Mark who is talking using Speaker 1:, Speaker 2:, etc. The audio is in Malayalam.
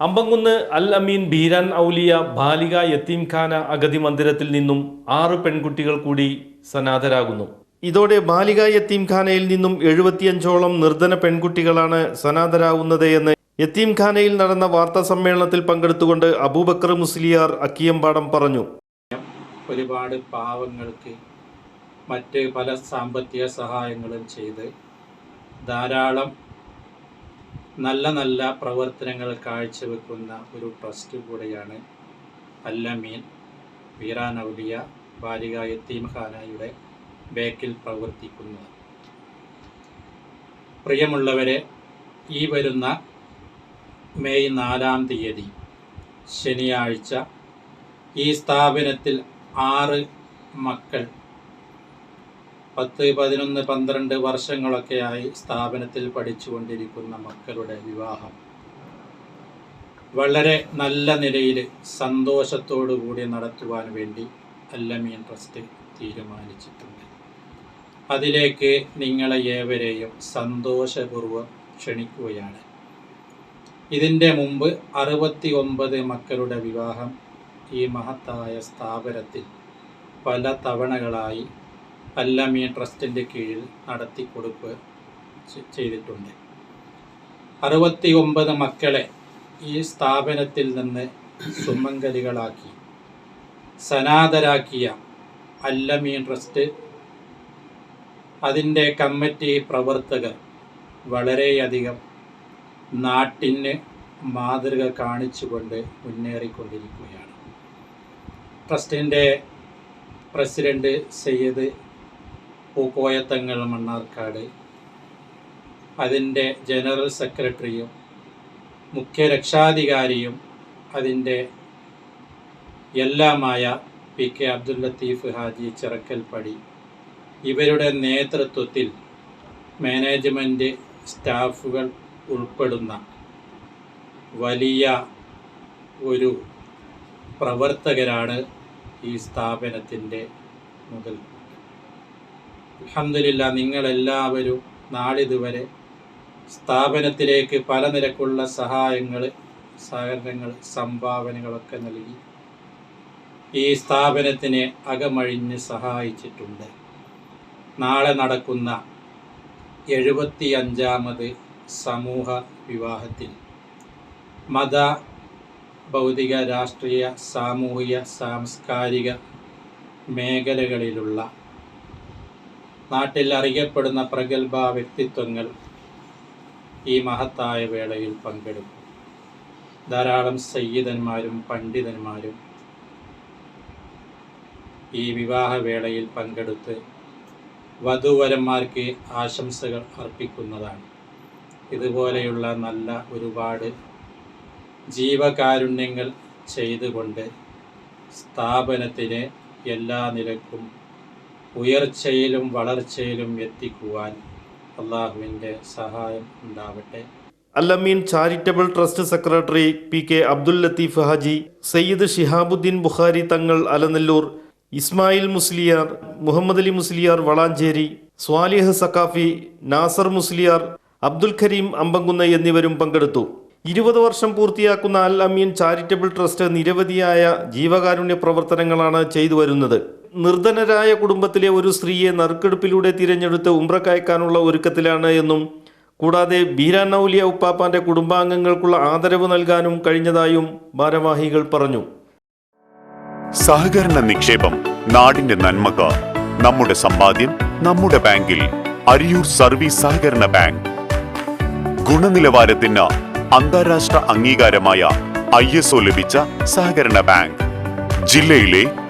Speaker 1: അമ്പങ്കുന്ന് അൽ അമീൻ ബീരാൻ ഔലിയ ബാലിക യത്തീംഖാന അഗതി മന്ദിരത്തിൽ നിന്നും ആറ് പെൺകുട്ടികൾ കൂടി സനാഥരാകുന്നു ഇതോടെ ബാലിക യത്തീംഖാനയിൽ നിന്നും എഴുപത്തിയഞ്ചോളം നിർധന പെൺകുട്ടികളാണ് സനാഥരാകുന്നത് എന്ന് യത്തീംഖാനയിൽ നടന്ന വാർത്താ സമ്മേളനത്തിൽ പങ്കെടുത്തുകൊണ്ട് അബൂബക്കർ മുസ്ലിയാർ അക്കിയമ്പാടം പറഞ്ഞു.
Speaker 2: ഒരുപാട് പാവങ്ങൾക്ക് മറ്റ് പല സാമ്പത്തിക സഹായങ്ങളും ചെയ്ത് ധാരാളം നല്ല നല്ല പ്രവർത്തനങ്ങൾ കാഴ്ചവെക്കുന്ന ഒരു ട്രസ്റ്റ് കൂടെയാണ് അല്ലമീൻ. വീറാനൗലിയ ബാലിക യത്തീംഖാനയുടെ ബേക്കിൽ പ്രവർത്തിക്കുന്നത്. പ്രിയമുള്ളവരെ ഈ വരുന്ന മെയ് നാലാം തീയതി ശനിയാഴ്ച ഈ സ്ഥാപനത്തിൽ ആറ് മക്കൾ പത്ത് പതിനൊന്ന് പന്ത്രണ്ട് വർഷങ്ങളൊക്കെയായി സ്ഥാപനത്തിൽ പഠിച്ചുകൊണ്ടിരിക്കുന്ന മക്കളുടെ വിവാഹം. വളരെ നല്ല നിലയിൽ സന്തോഷത്തോടു കൂടി നടത്തുവാൻ വേണ്ടി അല്ലമീൻ ട്രസ്റ്റ് തീരുമാനിച്ചിട്ടുണ്ട്. അതിലേക്ക് നിങ്ങളെ ഏവരെയും സന്തോഷപൂർവം ക്ഷണിക്കുകയാണ്. ഇതിന്റെ മുമ്പ് അറുപത്തി ഒമ്പത് മക്കളുടെ വിവാഹം ഈ മഹത്തായ സ്ഥാപനത്തിൽ പല തവണകളായി അല്ലമീ ട്രസ്റ്റിന്റെ കീഴിൽ നടത്തിക്കൊടുപ്പ് ചെയ്തിട്ടുണ്ട്. അറുപത്തി ഒമ്പത് മക്കളെ ഈ സ്ഥാപനത്തിൽ നിന്ന് സുമംഗലികളാക്കി സനാതരാക്കിയ അല്ലമീൻ ട്രസ്റ്റ് അതിന്റെ കമ്മിറ്റി പ്രവർത്തകർ വളരെയധികം നാട്ടിന് മാതൃക കാണിച്ചുകൊണ്ട് മുന്നേറിക്കൊണ്ടിരിക്കുകയാണ്. ട്രസ്റ്റിന്റെ പ്രസിഡന്റ് സയ്യിദ് പൂക്കോയത്തങ്ങൾ മണ്ണാർക്കാട്. അതിന്റെ ജനറൽ സെക്രട്ടറിയും മുഖ്യ രക്ഷാധികാരിയും അതിന്റെ എല്ലാമായ പി കെ അബ്ദുൽ ലത്തീഫ് ഹാജി ചിറക്കൽപ്പടി. ഇവരുടെ നേതൃത്വത്തിൽ മാനേജ്മെന്റ് സ്റ്റാഫുകൾ ഉൾപ്പെടുന്ന വലിയ ഒരു പ്രവർത്തകരാണ് ഈ സ്ഥാപനത്തിന്റെ മുതൽ അലഹമില്ല നിങ്ങളെല്ലാവരും നാളിതുവരെ സ്ഥാപനത്തിലേക്ക് പല നിരക്കുള്ള സഹായങ്ങൾ സഹകരണങ്ങൾ സംഭാവനകളൊക്കെ നൽകി. ഈ സ്ഥാപനത്തിനെ അകമഴിഞ്ഞ് സഹായിച്ചിട്ടുണ്ട്. നാളെ നടക്കുന്ന എഴുപത്തി അഞ്ചാമത് സമൂഹ വിവാഹത്തിൽ മത ഭൗതിക രാഷ്ട്രീയ സാമൂഹിക സാംസ്കാരിക മേഖലകളിലുള്ള നാട്ടിൽ അറിയപ്പെടുന്ന പ്രഗത്ഭ വ്യക്തിത്വങ്ങൾ ഈ മഹത്തായ വേളയിൽ പങ്കെടുക്കും. ധാരാളം സയ്യിദന്മാരും പണ്ഡിതന്മാരും ഈ വിവാഹവേളയിൽ പങ്കെടുത്ത് വധുവരന്മാർക്ക് ആശംസകൾ അർപ്പിക്കുന്നതാണ്. ഇതുപോലെയുള്ള നല്ല ഒരുപാട് ജീവകാരുണ്യങ്ങൾ ചെയ്തുകൊണ്ട് സ്ഥാപനത്തിന് എല്ലാ നിലക്കും ഉയർച്ചയിലും വളർച്ചയിലും എത്തിക്കുവാൻ അള്ളാഹുവിന്റെ സഹായം ഉണ്ടാവട്ടെ.
Speaker 1: Allameen charitable trust secretary P K Abdul Latheef Haji Sayyid Shihabuddin Bukhari Thangal Alanallur Ismail Musliyar Muhammad Ali Musliyar Valanchery Swalih Saqafi Nasar Musliyar Abdul Kareem അമ്പങ്കുന്ന എന്നിവരും പങ്കെടുത്തു. ഇരുപത് വർഷം പൂർത്തിയാക്കുന്ന അൽ അമീൻ ചാരിറ്റബിൾ ട്രസ്റ്റ് നിരവധിയായ ജീവകാരുണ്യ പ്രവർത്തനങ്ങളാണ് ചെയ്തു വരുന്നത് നിർധനരായ കുടുംബത്തിലെ ഒരു സ്ത്രീയെ നറുക്കെടുപ്പിലൂടെ തിരഞ്ഞെടുത്ത് ഉംറക്കയക്കാനുള്ള ഒരുക്കത്തിലാണ് എന്നും കൂടാതെ ബീരാനൌലിയ ഉപ്പാപ്പാന്റെ കുടുംബാംഗങ്ങൾക്കുള്ള ആദരവ് നൽകാനും കഴിഞ്ഞതായും ഭാരവാഹികൾ പറഞ്ഞു.
Speaker 3: സഹകരണ നിക്ഷേപം നാടിന്റെ നന്മക്ക് നമ്മുടെ സമ്പാദ്യം നമ്മുടെ ബാങ്കിൽ അരിയൂർ സർവീസ് സഹകരണ ബാങ്ക്. ഗുണനിലവാരത്തിന് അന്താരാഷ്ട്ര അംഗീകാരമായ ഐ ലഭിച്ച സഹകരണ ബാങ്ക്. ജില്ലയിലെ